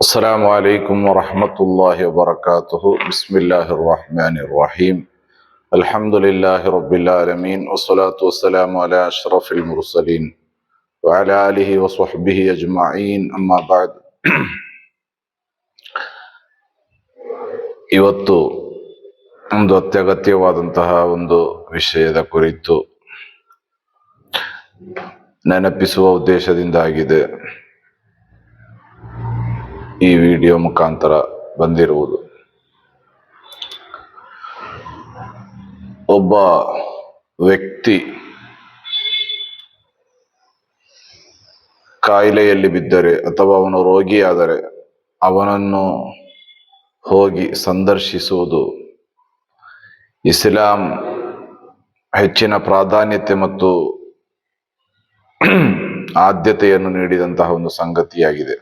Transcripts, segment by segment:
السلام عليكم ورحمة الله وبركاته بسم الله الرحمن الرحيم الحمد لله رب العالمين والصلاة والسلام على أشرف المرسلين وعلى آله وصحبه أجمعين أما بعد ಇವತ್ತು ಒಂದು ಅತ್ಯಗತ್ಯವಾದಂತಹ ಒಂದು ವಿಷಯದ ಕುರಿತು ನೆನಪಿಸುವ ಉದ್ದೇಶದಿಂದ ಆಗಿದೆ ಈ ವಿಡಿಯೋ ಮುಖಾಂತರ ಬಂದಿರುವುದು. ಒಬ್ಬ ವ್ಯಕ್ತಿ ಕಾಯಿಲೆಯಲ್ಲಿ ಬಿದ್ದರೆ ಅಥವಾ ಅವನು ರೋಗಿಯಾದರೆ ಅವನನ್ನು ಹೋಗಿ ಸಂದರ್ಶಿಸುವುದು ಇಸ್ಲಾಂ ಹೆಚ್ಚಿನ ಪ್ರಾಧಾನ್ಯತೆ ಮತ್ತು ಆದ್ಯತೆಯನ್ನು ನೀಡಿದಂತಹ ಒಂದು ಸಂಗತಿಯಾಗಿದೆ.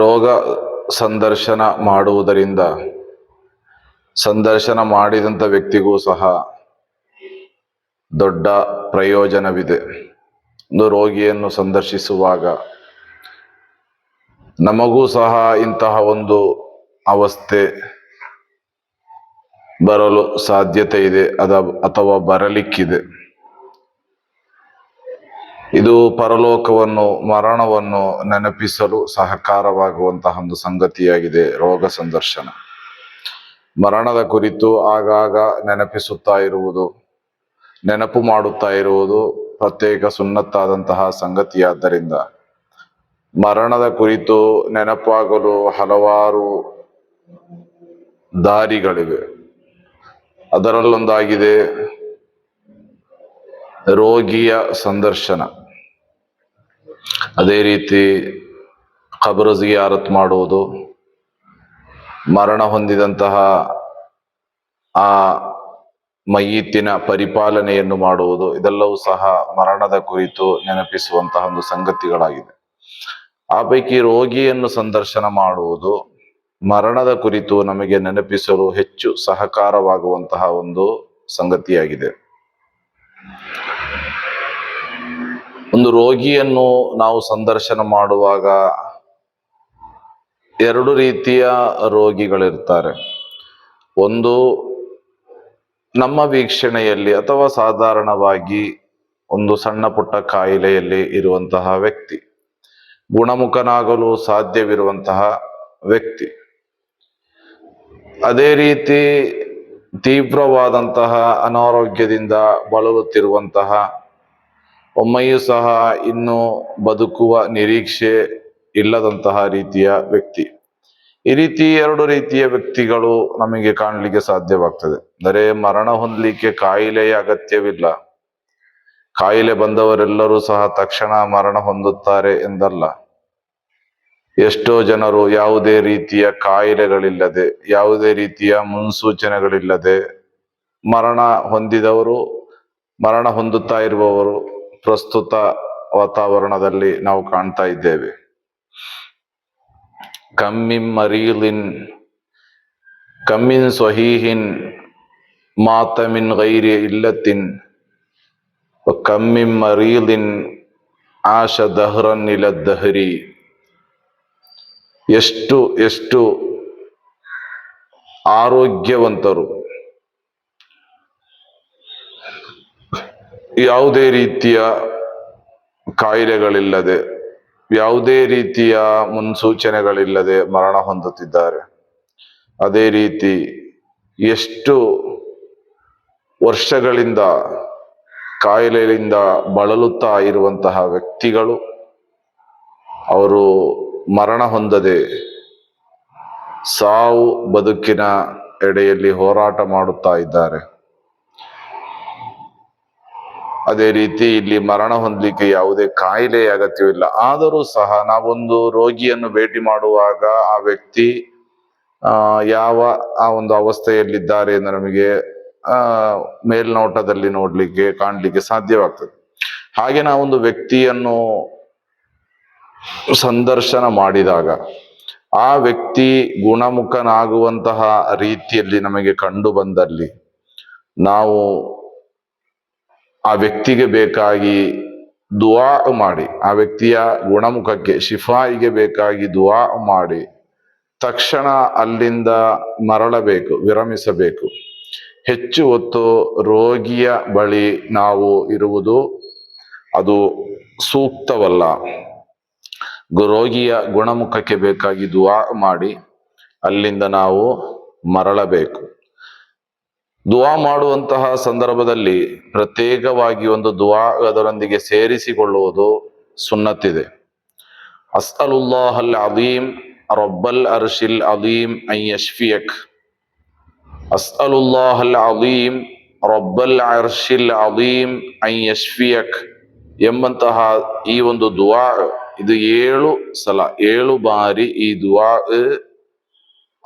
ರೋಗ ಸಂದರ್ಶನ ಮಾಡುವುದರಿಂದ, ಸಂದರ್ಶನ ಮಾಡಿದಂಥ ವ್ಯಕ್ತಿಗೂ ಸಹ ದೊಡ್ಡ ಪ್ರಯೋಜನವಿದೆ. ಒಂದು ರೋಗಿಯನ್ನು ಸಂದರ್ಶಿಸುವಾಗ ನಮಗೂ ಸಹ ಇಂತಹ ಒಂದು ಅವಸ್ಥೆ ಬರಲು ಸಾಧ್ಯತೆ ಇದೆ, ಅದ ಅಥವಾ ಬರಲಿಕ್ಕಿದೆ. ಇದು ಪರಲೋಕವನ್ನು, ಮರಣವನ್ನು ನೆನಪಿಸಲು ಸಹಕಾರವಾಗುವಂತಹ ಒಂದು ಸಂಗತಿಯಾಗಿದೆ ರೋಗ ಸಂದರ್ಶನ. ಮರಣದ ಕುರಿತು ಆಗಾಗ ನೆನಪಿಸುತ್ತಾ ಇರುವುದು, ನೆನಪು ಮಾಡುತ್ತಾ ಇರುವುದು ಪ್ರತ್ಯೇಕ ಸುನ್ನತ್ತಾದಂತಹ ಸಂಗತಿಯಾದ್ದರಿಂದ. ಮರಣದ ಕುರಿತು ನೆನಪಾಗಲು ಹಲವಾರು ದಾರಿಗಳಿವೆ. ಅದರಲ್ಲೊಂದಾಗಿದೆ ರೋಗಿಯ ಸಂದರ್ಶನ. ಅದೇ ರೀತಿ ಖಬರು ಜಿಯಾರತ್ ಮಾಡುವುದು, ಮರಣ ಹೊಂದಿದಂತಹ ಆ ಮೈಯಿತ್ತಿನ ಪರಿಪಾಲನೆಯನ್ನು ಮಾಡುವುದು, ಇದೆಲ್ಲವೂ ಸಹ ಮರಣದ ಕುರಿತು ನೆನಪಿಸುವಂತಹ ಒಂದು ಸಂಗತಿಗಳಾಗಿದೆ. ಆ ಪೈಕಿ ರೋಗಿಯನ್ನು ಸಂದರ್ಶನ ಮಾಡುವುದು, ಮರಣದ ಕುರಿತು ನಮಗೆ ನೆನಪಿಸಲು ಹೆಚ್ಚು ಸಹಕಾರವಾಗುವಂತಹ ಒಂದು ಸಂಗತಿಯಾಗಿದೆ. ಒಂದು ರೋಗಿಯನ್ನು ನಾವು ಸಂದರ್ಶನ ಮಾಡುವಾಗ ಎರಡು ರೀತಿಯ ರೋಗಿಗಳಿರ್ತಾರೆ. ಒಂದು ನಮ್ಮ ವೀಕ್ಷಣೆಯಲ್ಲಿ ಅಥವಾ ಸಾಧಾರಣವಾಗಿ ಒಂದು ಸಣ್ಣ ಪುಟ್ಟ ಕಾಯಿಲೆಯಲ್ಲಿ ಇರುವಂತಹ ವ್ಯಕ್ತಿ, ಗುಣಮುಖನಾಗಲು ಸಾಧ್ಯವಿರುವಂತಹ ವ್ಯಕ್ತಿ. ಅದೇ ರೀತಿ ತೀವ್ರವಾದಂತಹ ಅನಾರೋಗ್ಯದಿಂದ ಬಳಲುತ್ತಿರುವಂತಹ ಒಮ್ಮೆಯೂ ಸಹ ಇನ್ನು ಬದುಕುವ ನಿರೀಕ್ಷೆ ಇಲ್ಲದಂತಹ ರೀತಿಯ ವ್ಯಕ್ತಿ. ಈ ರೀತಿ ಎರಡು ರೀತಿಯ ವ್ಯಕ್ತಿಗಳು ನಮಗೆ ಕಾಣಲಿಕ್ಕೆ ಸಾಧ್ಯವಾಗ್ತದೆ. ಅಂದರೆ ಮರಣ ಹೊಂದಲಿಕ್ಕೆ ಕಾಯಿಲೆಯ ಅಗತ್ಯವಿಲ್ಲ. ಕಾಯಿಲೆ ಬಂದವರೆಲ್ಲರೂ ಸಹ ತಕ್ಷಣ ಮರಣ ಹೊಂದುತ್ತಾರೆ ಎಂದಲ್ಲ. ಎಷ್ಟೋ ಜನರು ಯಾವುದೇ ರೀತಿಯ ಕಾಯಿಲೆಗಳಿಲ್ಲದೆ, ಯಾವುದೇ ರೀತಿಯ ಮುನ್ಸೂಚನೆಗಳಿಲ್ಲದೆ ಮರಣ ಹೊಂದಿದವರು, ಮರಣ ಹೊಂದುತ್ತಾ ಇರುವವರು ಪ್ರಸ್ತುತ ವಾತಾವರಣದಲ್ಲಿ ನಾವು ಕಾಣ್ತಾ ಇದ್ದೇವೆ. ಕಮ್ಮಿನ್ ಮರೀಲಿನ್ ಕಮ್ಮಿನ್ ಸ್ವಹೀಹಿನ್, ಮಾತಮಿನ್ ಗೈರಿ ಇಲ್ಲತಿನ್ ಕಮ್ಮಿಮ್ಮ ಮರೀಲಿನ್, ಆಶ ದಹ್ರನ್ ಇಲ ದಹರಿ ಎಷ್ಟು ಎಷ್ಟು ಆರೋಗ್ಯವಂತರು. ಯಾವುದೇ ರೀತಿಯ ಕಾಯಿಲೆಗಳಿಲ್ಲದೆ, ಯಾವುದೇ ರೀತಿಯ ಮುನ್ಸೂಚನೆಗಳಿಲ್ಲದೆ ಮರಣ ಹೊಂದುತ್ತಿದ್ದಾರೆ. ಅದೇ ರೀತಿ ಎಷ್ಟು ವರ್ಷಗಳಿಂದ ಕಾಯಿಲೆಯಿಂದ ಬಳಲುತ್ತಾ ಇರುವಂತಹ ವ್ಯಕ್ತಿಗಳು, ಅವರು ಮರಣ ಹೊಂದದೆ ಸಾವು ಬದುಕಿನ ಎಡೆಯಲ್ಲಿ ಹೋರಾಟ ಮಾಡುತ್ತಾ ಇದ್ದಾರೆ. ಅದೇ ರೀತಿ ಇಲ್ಲಿ ಮರಣ ಹೊಂದಲಿಕ್ಕೆ ಯಾವುದೇ ಕಾಯಿಲೆ ಅಗತ್ಯವಿಲ್ಲ. ಆದರೂ ಸಹ ನಾವೊಂದು ರೋಗಿಯನ್ನು ಭೇಟಿ ಮಾಡುವಾಗ ಆ ವ್ಯಕ್ತಿ ಯಾವ, ಆ ಒಂದು ಅವಸ್ಥೆಯಲ್ಲಿದ್ದಾರೆ ಎಂದು ನಮಗೆ ಮೇಲ್ನೋಟದಲ್ಲಿ ನೋಡ್ಲಿಕ್ಕೆ, ಕಾಣಲಿಕ್ಕೆ ಸಾಧ್ಯವಾಗ್ತದೆ. ಹಾಗೆ ನಾವೊಂದು ವ್ಯಕ್ತಿಯನ್ನು ಸಂದರ್ಶನ ಮಾಡಿದಾಗ, ಆ ವ್ಯಕ್ತಿ ಗುಣಮುಖನಾಗುವಂತಹ ರೀತಿಯಲ್ಲಿ ನಮಗೆ ಕಂಡು ಬಂದಲ್ಲಿ, ನಾವು ಆ ವ್ಯಕ್ತಿಗೆ ಬೇಕಾಗಿ ದುವಾ ಮಾಡಿ, ಆ ವ್ಯಕ್ತಿಯ ಗುಣಮುಖಕ್ಕೆ, ಶಿಫಾಯಿಗೆ ಬೇಕಾಗಿ ದುವಾ ಮಾಡಿ, ತಕ್ಷಣ ಅಲ್ಲಿಂದ ಮರಳಬೇಕು, ವಿರಮಿಸಬೇಕು. ಹೆಚ್ಚು ಹೊತ್ತು ರೋಗಿಯ ಬಳಿ ನಾವು ಇರುವುದು ಅದು ಸೂಕ್ತವಲ್ಲ. ರೋಗಿಯ ಗುಣಮುಖಕ್ಕೆ ಬೇಕಾಗಿ ದುವಾ ಮಾಡಿ, ಅಲ್ಲಿಂದ ನಾವು ಮರಳಬೇಕು. ದುವಾ ಮಾಡುವಂತಹ ಸಂದರ್ಭದಲ್ಲಿ ಪ್ರತ್ಯೇಕವಾಗಿ ಒಂದು ದುವಾ ಅದರೊಂದಿಗೆ ಸೇರಿಸಿಕೊಳ್ಳುವುದು ಸುನ್ನತ್ತಿದೆ. ಅಸ್ತಲುಲ್ಲಾಹಲ್ ಅದೀಮ್ ರಬ್ಬಲ್ ಅರ್ಶಿಲ್ ಅದೀಮ್ ಐ ಯಶ್ಫಿಯಕ್. ಅಸ್ತಲುಲ್ಲಾಹಲ್ ಅದೀಮ್ ರಬ್ಬಲ್ ಅರ್ಶಿಲ್ ಅದೀಮ್ ಐ ಯಶ್ಫಿಯಕ್ ಎಂಬಂತಹ ಈ ಒಂದು ದುವಾ, ಇದು ಏಳು ಸಲ, ಏಳು ಬಾರಿ ಈ ದುವಾ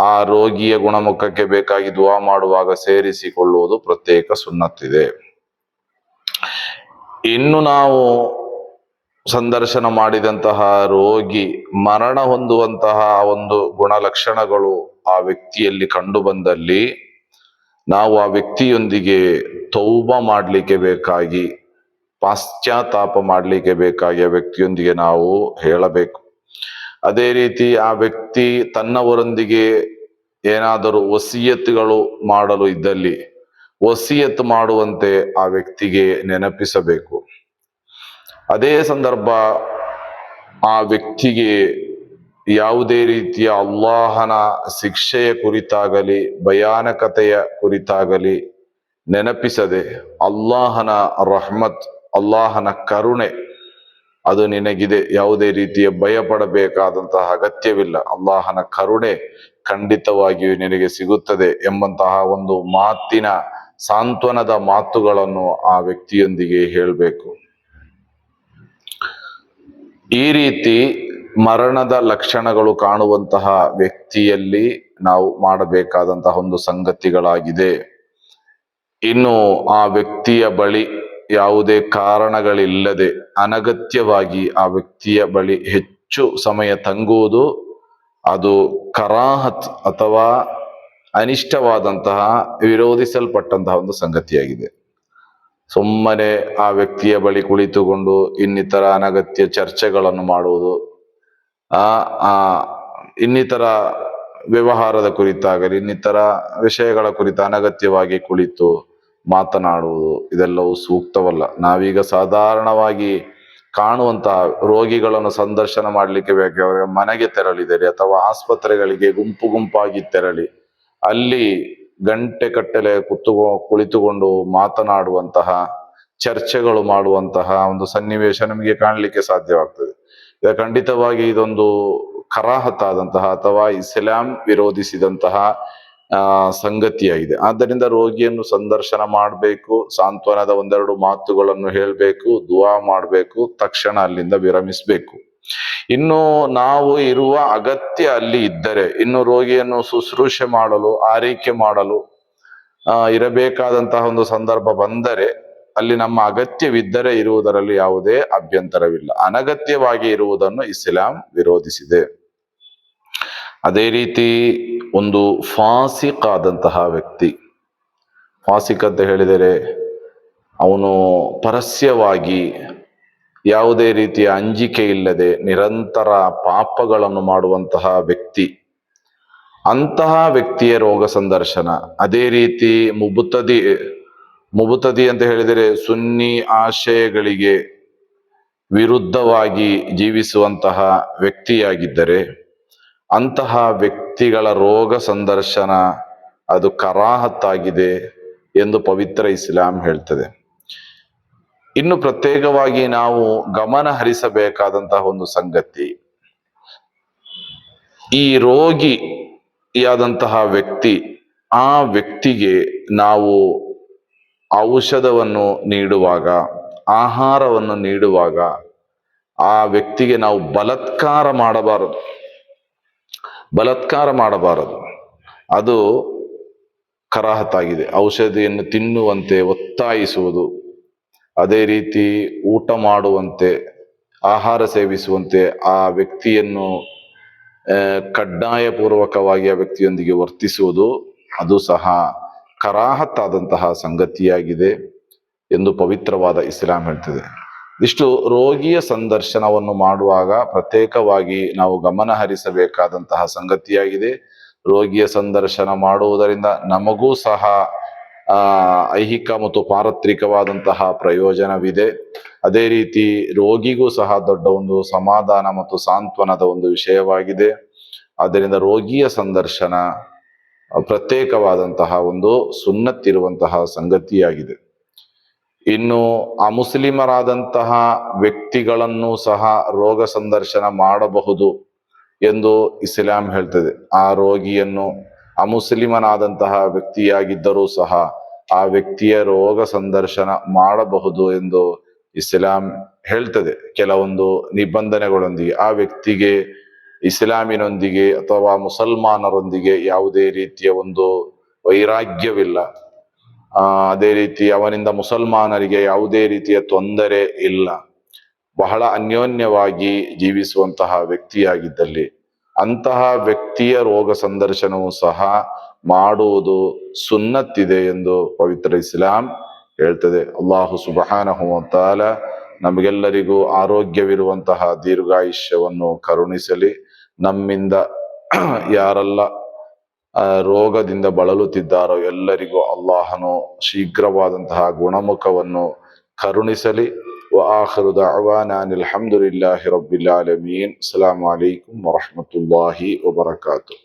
ಆ ರೋಗಿಯ ಗುಣಮುಖಕ್ಕೆ ಬೇಕಾಗಿ ದುವಾ ಮಾಡುವಾಗ ಸೇರಿಸಿಕೊಳ್ಳುವುದು ಪ್ರತ್ಯೇಕ ಸುನ್ನತ್ತಿದೆ. ಇನ್ನು ನಾವು ಸಂದರ್ಶನ ಮಾಡಿದಂತಹ ರೋಗಿ ಮರಣ ಹೊಂದುವಂತಹ ಒಂದು ಗುಣಲಕ್ಷಣಗಳು ಆ ವ್ಯಕ್ತಿಯಲ್ಲಿ ಕಂಡು ಬಂದಲ್ಲಿ ನಾವು ಆ ವ್ಯಕ್ತಿಯೊಂದಿಗೆ ತೌಬ ಮಾಡಲಿಕ್ಕೆ ಬೇಕಾಗಿ, ಪಾಶ್ಚಾತ್ತಾಪ ಮಾಡಲಿಕ್ಕೆ ಬೇಕಾಗಿ ಆ ವ್ಯಕ್ತಿಯೊಂದಿಗೆ ನಾವು ಹೇಳಬೇಕು. ಅದೇ ರೀತಿ ಆ ವ್ಯಕ್ತಿ ತನ್ನವರೊಂದಿಗೆ ಏನಾದರೂ ವಸಿಯತ್ತುಗಳು ಮಾಡಲು ಇದ್ದಲ್ಲಿ ವಸಿಯತ್ ಮಾಡುವಂತೆ ಆ ವ್ಯಕ್ತಿಗೆ ನೆನಪಿಸಬೇಕು. ಅದೇ ಸಂದರ್ಭ ಆ ವ್ಯಕ್ತಿಗೆ ಯಾವುದೇ ರೀತಿಯ ಅಲ್ಲಾಹನ ಶಿಕ್ಷೆಯ ಕುರಿತಾಗಲಿ, ಭಯಾನಕತೆಯ ಕುರಿತಾಗಲಿ ನೆನಪಿಸದೆ, ಅಲ್ಲಾಹನ ರಹಮತ್, ಅಲ್ಲಾಹನ ಕರುಣೆ ಅದು ನಿನಗಿದೆ. ಯಾವುದೇ ರೀತಿಯ ಭಯ ಪಡಬೇಕಾದಂತಹ ಅಗತ್ಯವಿಲ್ಲ. ಅಲ್ಲಾಹನ ಕರುಣೆ ಖಂಡಿತವಾಗಿಯೂ ನಿನಗೆ ಸಿಗುತ್ತದೆ ಎಂಬಂತಹ ಒಂದು ಮಾತಿನ ಸಾಂತ್ವನದ ಮಾತುಗಳನ್ನು ಆ ವ್ಯಕ್ತಿಯೊಂದಿಗೆ ಹೇಳಬೇಕು. ಈ ರೀತಿ ಮರಣದ ಲಕ್ಷಣಗಳು ಕಾಣುವಂತಹ ವ್ಯಕ್ತಿಯಲ್ಲಿ ನಾವು ಮಾಡಬೇಕಾದಂತಹ ಒಂದು ಸಂಗತಿಗಳಾಗಿದೆ. ಇನ್ನು ಆ ವ್ಯಕ್ತಿಯ ಬಳಿ ಯಾವುದೇ ಕಾರಣಗಳಿಲ್ಲದೆ ಅನಗತ್ಯವಾಗಿ ಆ ವ್ಯಕ್ತಿಯ ಬಳಿ ಹೆಚ್ಚು ಸಮಯ ತಂಗುವುದು, ಅದು ಕರಾಹತ್ ಅಥವಾ ಅನಿಷ್ಟವಾದಂತಹ ವಿರೋಧಿಸಲ್ಪಟ್ಟಂತಹ ಒಂದು ಸಂಗತಿಯಾಗಿದೆ. ಸುಮ್ಮನೆ ಆ ವ್ಯಕ್ತಿಯ ಬಳಿ ಕುಳಿತುಕೊಂಡು ಇನ್ನಿತರ ಅನಗತ್ಯ ಚರ್ಚೆಗಳನ್ನು ಮಾಡುವುದು, ಆ ಇನ್ನಿತರ ವ್ಯವಹಾರದ ಕುರಿತಾಗಲಿ, ಇನ್ನಿತರ ವಿಷಯಗಳ ಕುರಿತು ಅನಗತ್ಯವಾಗಿ ಕುಳಿತು ಮಾತನಾಡುವುದು ಇದೆಲ್ಲವೂ ಸೂಕ್ತವಲ್ಲ. ನಾವೀಗ ಸಾಧಾರಣವಾಗಿ ಕಾಣುವಂತಹ ರೋಗಿಗಳನ್ನು ಸಂದರ್ಶನ ಮಾಡಲಿಕ್ಕೆ ಅವರ ಮನೆಗೆ ತೆರಳಿದರೆ ಅಥವಾ ಆಸ್ಪತ್ರೆಗಳಿಗೆ ಗುಂಪು ಗುಂಪಾಗಿ ತೆರಳಿ, ಅಲ್ಲಿ ಗಂಟೆ ಕಟ್ಟಲೆ ಕುತ್ತು, ಕುಳಿತುಕೊಂಡು ಮಾತನಾಡುವಂತಹ, ಚರ್ಚೆಗಳು ಮಾಡುವಂತಹ ಒಂದು ಸನ್ನಿವೇಶ ನಮಗೆ ಕಾಣಲಿಕ್ಕೆ ಸಾಧ್ಯವಾಗ್ತದೆ. ಖಂಡಿತವಾಗಿ ಇದೊಂದು ಕರಾಹತ್ತಾದಂತಹ ಅಥವಾ ಇಸ್ಲಾಂ ವಿರೋಧಿಸಿದಂತಹ ಸಂಗತಿಯಾಗಿದೆ ಆದ್ದರಿಂದ ರೋಗಿಯನ್ನು ಸಂದರ್ಶನ ಮಾಡಬೇಕು, ಸಾಂತ್ವನದ ಒಂದೆರಡು ಮಾತುಗಳನ್ನು ಹೇಳಬೇಕು, ದುವಾ ಮಾಡಬೇಕು, ತಕ್ಷಣ ಅಲ್ಲಿಂದ ವಿರಮಿಸಬೇಕು. ಇನ್ನು ನಾವು ಇರುವ ಅಗತ್ಯ ಅಲ್ಲಿ ಇದ್ದರೆ, ಇನ್ನು ರೋಗಿಯನ್ನು ಶುಶ್ರೂಷೆ ಮಾಡಲು, ಆರೈಕೆ ಮಾಡಲು ಇರಬೇಕಾದಂತಹ ಒಂದು ಸಂದರ್ಭ ಬಂದರೆ, ಅಲ್ಲಿ ನಮ್ಮ ಅಗತ್ಯವಿದ್ದರೆ ಇರುವುದರಲ್ಲಿ ಯಾವುದೇ ಅಭ್ಯಂತರವಿಲ್ಲ. ಅನಗತ್ಯವಾಗಿ ಇರುವುದನ್ನು ಇಸ್ಲಾಂ ವಿರೋಧಿಸಿದೆ. ಅದೇ ರೀತಿ ಒಂದು ಫಾಸಿಕ್ ಆದಂತಹ ವ್ಯಕ್ತಿ. ಫಾಸಿಕ್ ಅಂತ ಹೇಳಿದರೆ ಅವನು ಪರಸ್ಯವಾಗಿ ಯಾವುದೇ ರೀತಿಯ ಅಂಜಿಕೆ ಇಲ್ಲದೆ ನಿರಂತರ ಪಾಪಗಳನ್ನು ಮಾಡುವಂತಹ ವ್ಯಕ್ತಿ. ಅಂತಹ ವ್ಯಕ್ತಿಯ ರೋಗ ಸಂದರ್ಶನ. ಅದೇ ರೀತಿ ಮುಬುತದಿ ಮುಬುತದಿ ಅಂತ ಹೇಳಿದರೆ ಸುನ್ನಿ ಆಶಯಗಳಿಗೆ ವಿರುದ್ಧವಾಗಿ ಜೀವಿಸುವಂತಹ ವ್ಯಕ್ತಿಯಾಗಿದ್ದರೆ ಅಂತಹ ವ್ಯಕ್ತಿಗಳ ರೋಗ ಸಂದರ್ಶನ ಅದು ಕರಾಹತ್ತಾಗಿದೆ ಎಂದು ಪವಿತ್ರ ಇಸ್ಲಾಂ ಹೇಳ್ತದೆ. ಇನ್ನು ಪ್ರತ್ಯೇಕವಾಗಿ ನಾವು ಗಮನ ಹರಿಸಬೇಕಾದಂತಹ ಒಂದು ಸಂಗತಿ, ಈ ರೋಗಿಯಾದಂತಹ ವ್ಯಕ್ತಿ, ಆ ವ್ಯಕ್ತಿಗೆ ನಾವು ಔಷಧವನ್ನು ನೀಡುವಾಗ, ಆಹಾರವನ್ನು ನೀಡುವಾಗ, ಆ ವ್ಯಕ್ತಿಗೆ ನಾವು ಬಲತ್ಕಾರ ಮಾಡಬಾರದು. ಬಲತ್ಕಾರ ಮಾಡಬಾರದು. ಅದು ಕರಾಹತಾಗಿದೆ ಔಷಧಿಯನ್ನು ತಿನ್ನುವಂತೆ, ಒತ್ತಾಯಿಸುವುದು, ಅದೇ ರೀತಿ ಊಟ ಮಾಡುವಂತೆ, ಆಹಾರ ಸೇವಿಸುವಂತೆ ಆ ವ್ಯಕ್ತಿಯನ್ನು ಕಡ್ಡಾಯಪೂರ್ವಕವಾಗಿ ಆ ವ್ಯಕ್ತಿಯೊಂದಿಗೆ ವರ್ತಿಸುವುದು, ಅದು ಸಹ ಕರಾಹತ್ತಾದಂತಹ ಸಂಗತಿಯಾಗಿದೆ ಎಂದು ಪವಿತ್ರವಾದ ಇಸ್ಲಾಂ ಹೇಳ್ತದೆ. ಇಷ್ಟು ರೋಗಿಯ ಸಂದರ್ಶನವನ್ನು ಮಾಡುವಾಗ ಪ್ರತ್ಯೇಕವಾಗಿ ನಾವು ಗಮನ ಹರಿಸಬೇಕಾದಂತಹ ಸಂಗತಿಯಾಗಿದೆ. ರೋಗಿಯ ಸಂದರ್ಶನ ಮಾಡುವುದರಿಂದ ನಮಗೂ ಸಹ ಐಹಿಕ ಮತ್ತು ಪಾರತ್ರಿಕವಾದಂತಹ ಪ್ರಯೋಜನವಿದೆ. ಅದೇ ರೀತಿ ರೋಗಿಗೂ ಸಹ ದೊಡ್ಡ ಒಂದು ಸಮಾಧಾನ ಮತ್ತು ಸಾಂತ್ವನದ ಒಂದು ವಿಷಯವಾಗಿದೆ. ಆದ್ದರಿಂದ ರೋಗಿಯ ಸಂದರ್ಶನ ಪ್ರತ್ಯೇಕವಾದಂತಹ ಒಂದು ಸುನ್ನತ್ತಿರುವಂತಹ ಸಂಗತಿಯಾಗಿದೆ. ಇನ್ನು ಅಮುಸ್ಲಿಮರಾದಂತಹ ವ್ಯಕ್ತಿಗಳನ್ನು ಸಹ ರೋಗ ಸಂದರ್ಶನ ಮಾಡಬಹುದು ಎಂದು ಇಸ್ಲಾಂ ಹೇಳ್ತದೆ. ಆ ರೋಗಿಯನ್ನು ಅಮುಸ್ಲಿಮನಾದಂತಹ ವ್ಯಕ್ತಿಯಾಗಿದ್ದರೂ ಸಹ ಆ ವ್ಯಕ್ತಿಯ ರೋಗ ಸಂದರ್ಶನ ಮಾಡಬಹುದು ಎಂದು ಇಸ್ಲಾಂ ಹೇಳ್ತದೆ. ಕೆಲವೊಂದು ನಿಬಂಧನೆಗಳೊಂದಿಗೆ ಆ ವ್ಯಕ್ತಿಗೆ ಇಸ್ಲಾಮಿನೊಂದಿಗೆ ಅಥವಾ ಮುಸಲ್ಮಾನರೊಂದಿಗೆ ಯಾವುದೇ ರೀತಿಯ ಒಂದು ವೈರಾಗ್ಯವಿಲ್ಲ. ಆ, ಅದೇ ರೀತಿ ಅವನಿಂದ ಮುಸಲ್ಮಾನರಿಗೆ ಯಾವುದೇ ರೀತಿಯ ತೊಂದರೆ ಇಲ್ಲ. ಬಹಳ ಅನ್ಯೋನ್ಯವಾಗಿ ಜೀವಿಸುವಂತಹ ವ್ಯಕ್ತಿಯಾಗಿದ್ದಲ್ಲಿ ಅಂತಹ ವ್ಯಕ್ತಿಯ ರೋಗ ಸಂದರ್ಶನವು ಸಹ ಮಾಡುವುದು ಸುನ್ನತ್ತಿದೆ ಎಂದು ಪವಿತ್ರ ಇಸ್ಲಾಂ ಹೇಳ್ತದೆ. ಅಲ್ಲಾಹು ಸುಬಹಾನಹುಮತಾಲ ನಮಗೆಲ್ಲರಿಗೂ ಆರೋಗ್ಯವಿರುವಂತಹ ದೀರ್ಘಾಯುಷ್ಯವನ್ನು ಕರುಣಿಸಲಿ. ನಮ್ಮಿಂದ ಯಾರೆಲ್ಲ ರೋಗದಿಂದ ಬಳಲುತ್ತಿದ್ದಾರೋ ಎಲ್ಲರಿಗೂ ಅಲ್ಲಾಹನು ಶೀಘ್ರವಾದಂತಹ ಗುಣಮುಖವನ್ನು ಕರುಣಿಸಲಿ وآخر دعوانا أن الحمد لله رب العالمين السلام عليكم ورحمة الله وبركاته